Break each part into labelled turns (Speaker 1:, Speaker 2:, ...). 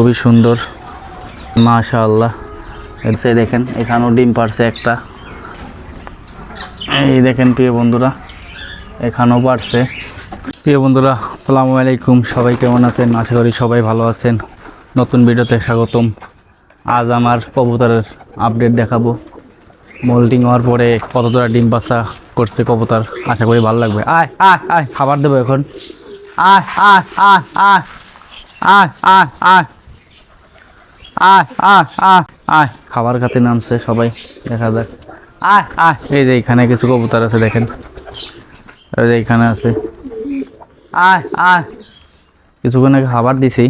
Speaker 1: খুবই সুন্দর। মাশাআল্লাহ। সে দেখেন, এখানেও ডিম পারছে একটা। এই দেখেন প্রিয় বন্ধুরা, এখানেও পারছে প্রিয় বন্ধুরা, আসসালামু আলাইকুম। সবাই কেমন আছেন? আশা করি সবাই ভালো আছেন। নতুন ভিডিওতে স্বাগতম। আজ আমার কবুতরের আপডেট দেখাবো। মোল্ডিং হওয়ার পরে কতটা ডিম বাচ্চা করছে কবুতর, আশা করি ভালো লাগবে। আয় আয় আয়, খাবার দেবো এখন। আয় আয় আয় আয় আয় আয় আয়। আয় আয় খাবার খাতে নামছে সবাই, দেখা যাক। আয় আয়। এই যে এখানে কিছু কবুতর আছে, দেখেন। এই যে এখানে আছে। আয় আয়। কিছুক্ষণ আগে খাবার দিছি,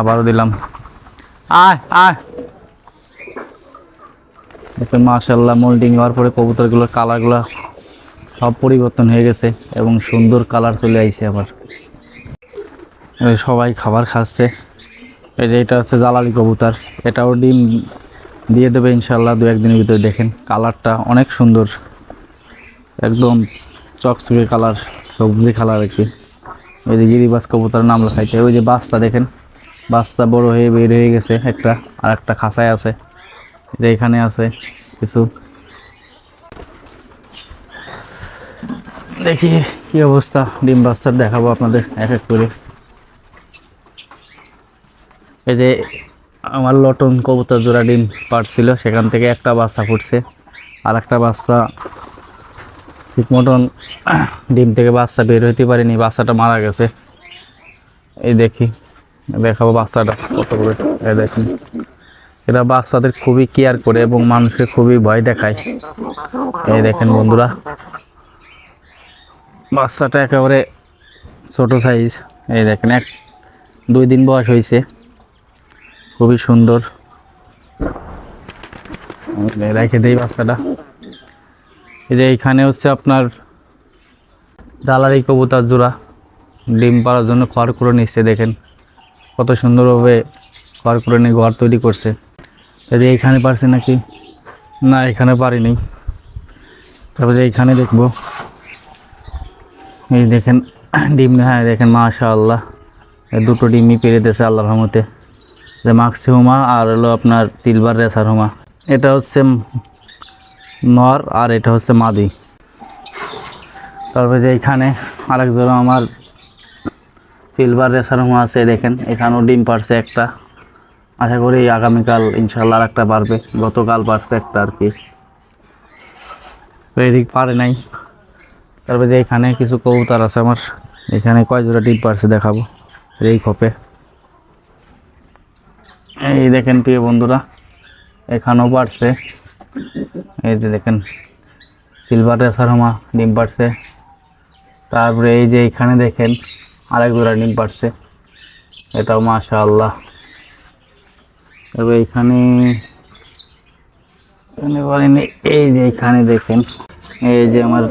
Speaker 1: আবারও দিলাম। আয় আয়। দেখুন মাশাল্লাহ মোল্ডিং হওয়ার পরে কবুতরগুলোর কালারগুলো সব পরিবর্তন হয়ে গেছে এবং সুন্দর কালার চলে আইছে আবার। সবাই খাবার খাচ্ছে। এই যে এটা হচ্ছে জালালি কবুতর। এটাও ডিম দিয়ে দেবে ইনশাল্লাহ দু একদিনের ভিতরে দেখেন। কালারটা অনেক সুন্দর। একদম চকচকে কালার, সবজি কালার আর কি। ওই যে গিরিবাজ কবুতর নাম লেখাইছে। ওই যে বাচ্চা দেখেন। বাচ্চা বড় হয়ে বের হয়ে গেছে একটা, আর একটা খাঁচায় আছে। যে এখানে আছে কিছু। দেখি কি অবস্থা। ডিম বাচ্চার দেখাবো আপনাদের এক এক করে। এই যে আমার লটন কবুতর জোড়া ডিম পাড়ছিল সেখান থেকে একটা বাচ্চা ফুটছে। আর একটা বাচ্চা ঠিক মতন ডিম থেকে বাচ্চা বের হইতে পারেনি, বাচ্চাটা মারা গেছে। এই দেখি, দেখাবো বাচ্চাটা কত করে। এই দেখুন, এরা বাচ্চাদের খুবই কেয়ার করে এবং মানুষকে খুবই ভয় দেখায়। এই দেখেন বন্ধুরা, বাচ্চাটা একেবারে ছোট সাইজ এই দেখেন, এক দুই দিন বয়স হয়েছে খুবই সুন্দর। রেখে দেই বাচ্চাটা এই যে এইখানে হচ্ছে আপনার দালারি কবুতার জোড়া। ডিম পাড়ার জন্য খড় করে নিচ্ছে, দেখেন। কত সুন্দরভাবে খড় করে নিয়ে ঘর তৈরি করছে। যদি এইখানে পারছে নাকি? না, এখানে পারিনি। তারপরে এইখানে দেখব। এই দেখেন, ডিম হ্যাঁ দেখেন মাশা আল্লাহ দুটো ডিমই পেরে দিয়েছে আল্লাহ রহমতে। যে মাক্সি হোমা আর হলো আপনার সিলভার রেসার হোমা। এটা হচ্ছে নর আর এটা হচ্ছে মাদি। তারপরে যে এইখানে আরেকজন আমার সিলভার রেসার হোমা আছে দেখেন, এখানেও ডিম পারছে একটা। আশা করি আগামীকাল ইনশাল্লাহ আর একটা পারবে গতকাল পারছে একটা আর কি। এদিক পারে নাই। তারপরে যে এখানে কিছু কবুতর আছে আমার, এখানে কয় জোড়া ডিম পারছে দেখাবো। এই খপে। এই দেখেন প্রিয় বন্ধুরা, এখানেও পারছে এই যে দেখেন সিলভার রেসারমা ডিম পারছে তারপরে এই যে এখানে দেখেন, আরেক জোড়া ডিম পারছে এটাও মাশা আল্লাহ এখানে এখানে এই যে এখানে দেখেন, এই যে আমার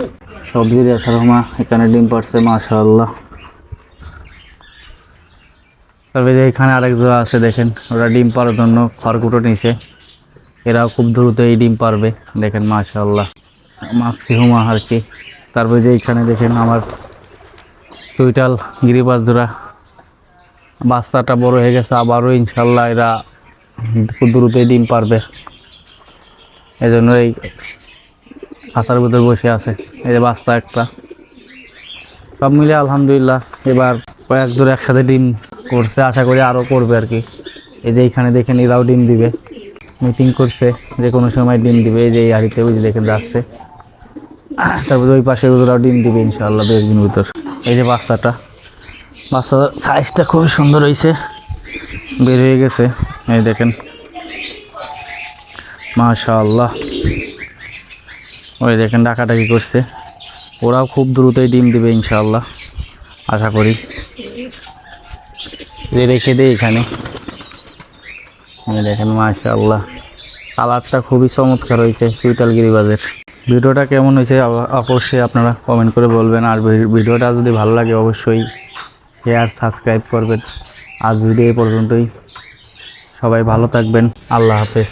Speaker 1: সবজির রেসারমা এখানে ডিম পারছে মাশা আল্লাহ তবে যে এখানে আরেক জোড়া আছে, দেখেন, ওরা ডিম পাড়ার জন্য খড়কুটো নিছে। এরাও খুব দ্রুত এই ডিম পারবে দেখেন মাশাল্লাহ মাক্সি হুমা আর কি। তারপরে যে এখানে দেখেন আমার চুইটাল গিরিবাস জোড়া। বাচ্চাটা বড় হয়ে গেছে, আবারও ইনশাল্লাহ এরা খুব দ্রুতই ডিম পারবে এই জন্য এই খাঁচার ভিতরে বসে আছে, এই যে বাচ্চা একটা। সব মিলে আলহামদুলিল্লাহ, এবার কয়েক জোড়া একসাথে ডিম করছে, আশা করি আরও করবে আর কি। এই যে এইখানে দেখেন এরাও ডিম দিবে। মিটিং করছে, যে কোনো সময় ডিম দিবে। এই যে এই হাড়িতে ওই যে দেখেন যাচ্ছে। তারপরে ওই পাশে ওরাও ডিম দিবে ইনশাআল্লাহ দু একদিন ভিতর। এই যে বাচ্চাটা। বাচ্চার সাইজটা খুবই সুন্দর হয়েছে বের হয়ে গেছে। এই দেখেন। মাশাআল্লাহ। ওই দেখেন ডাকাডাকি করছে। ওরাও খুব দ্রুতই ডিম দিবে ইনশাআল্লাহ। আশা করি। রেখে দেয় এখানে। দেখেন, মাশাআল্লাহ। কালারটা খুবই চমৎকার হয়েছে চুইটাল গিরিবাজের ভিডিওটা কেমন হয়েছে অবশ্যই আপনারা কমেন্ট করে বলবেন। আর ভিডিওটা যদি ভালো লাগে অবশ্যই শেয়ার সাবস্ক্রাইব করবেন। আজ ভিডিও এই পর্যন্তই। সবাই ভালো থাকবেন। আল্লাহ হাফেজ।